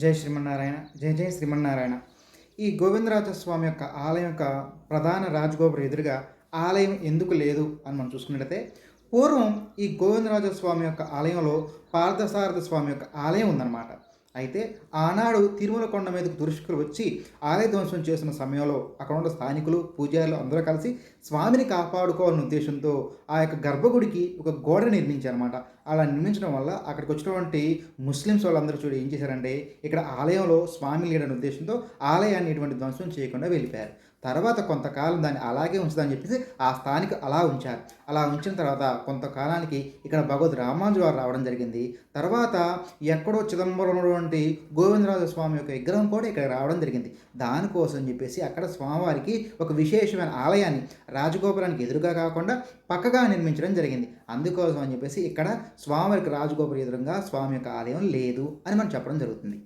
జై శ్రీమన్నారాయణ జై జై శ్రీమన్నారాయణ. ఈ గోవిందరాజ స్వామి యొక్క ఆలయం యొక్క ప్రధాన రాజగోపురం ఎదురుగా ఆలయం ఎందుకు లేదు అని మనం చూసుకున్నట్లయితే పూర్వం ఈ గోవిందరాజ స్వామి యొక్క ఆలయంలో పార్థసారథ స్వామి యొక్క ఆలయం ఉందన్నమాట. అయితే ఆనాడు తిరుమల కొండ మీదకు దురుష్కులు వచ్చి ఆలయ ధ్వంసం చేసిన సమయంలో అక్కడ ఉన్న స్థానికులు పూజారులు అందరూ కలిసి స్వామిని కాపాడుకోవాలనే ఉద్దేశంతో ఆ యొక్క గర్భగుడికి ఒక గోడ నిర్మించారనమాట అలా నిర్మించడం వల్ల అక్కడికి వచ్చినటువంటి ముస్లిమ్స్ వాళ్ళందరూ చూడు ఏం చేశారంటే ఇక్కడ ఆలయంలో స్వామి లేడని ఉద్దేశంతో ఆలయాన్ని ఎటువంటి ధ్వంసం చేయకుండా వెళ్ళిపోయారు. తర్వాత కొంతకాలం దాన్ని అలాగే ఉంచుదని చెప్పేసి ఆ స్థానిక అలా ఉంచారు. అలా ఉంచిన తర్వాత కొంతకాలానికి ఇక్కడ భగవద్ రామానుజు వారు రావడం జరిగింది. తర్వాత ఎక్కడో చిదంబరం ఉన్నటువంటి గోవిందరాజు స్వామి యొక్క విగ్రహం కూడా ఇక్కడ రావడం జరిగింది. దానికోసం చెప్పేసి అక్కడ స్వామివారికి ఒక విశేషమైన ఆలయాన్ని రాజగోపురానికి ఎదురుగా కాకుండా పక్కగా నిర్మించడం జరిగింది. అందుకోసం అని చెప్పేసి ఇక్కడ స్వామివారికి రాజగోపురం ఎదురుగా స్వామి యొక్క ఆలయం లేదు అని మనం చెప్పడం జరుగుతుంది.